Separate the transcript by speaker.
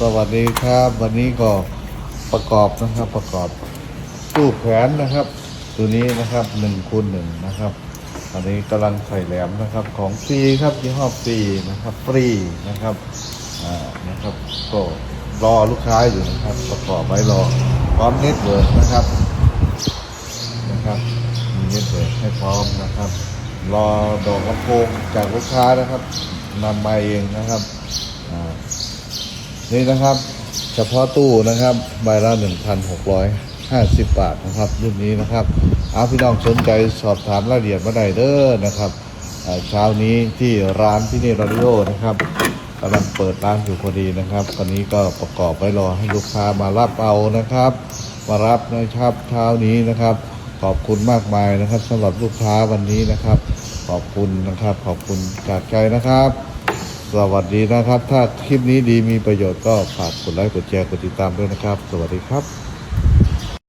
Speaker 1: สวัสดีครับ วันนี้ก็ประกอบนะครับประกอบตู้แขวนนะครับ ตัวนี้นะครับหนึ่งคูณหนึ่งนะครับอันนี้กำลังใส่แหลมนะครับของฟรีครับยี่ห้อฟรีนะครับฟรีนะครับอ่านะครับก็รอลูกค้าอยู่นะครับ ประกอบไว้รอพร้อมเน็ตเวิร์กนะครับนะครับมีเน็ตเวิร์กให้พร้อมนะครับ รอดอกลำโพงจากลูกค้านะครับนำมาเองนะครับ นี่นะครับ เฉพาะตู้นะครับใบละ1,650 บาทนะครับรุ่นนี้นะครับเอาพี่น้องสนใจสอบถามรายละเอียดมาได้เด้อนะครับเช้านี้ที่ร้านที่นี่รอดิโอนะครับกำลังเปิดร้านอยู่พอดีนะครับตอนนี้ก็ประกอบไว้รอให้ลูกค้ามารับเอานะครับ มารับนะครับเช้านี้นะครับ ขอบคุณมากมายนะครับสำหรับลูกค้าวันนี้นะครับ ขอบคุณนะครับ ขอบคุณจากใจนะครับ สวัสดีนะครับ ถ้าคลิปนี้ดีมีประโยชน์ก็ฝากกดไลค์กดแชร์กดติดตามด้วยนะครับ สวัสดีครับ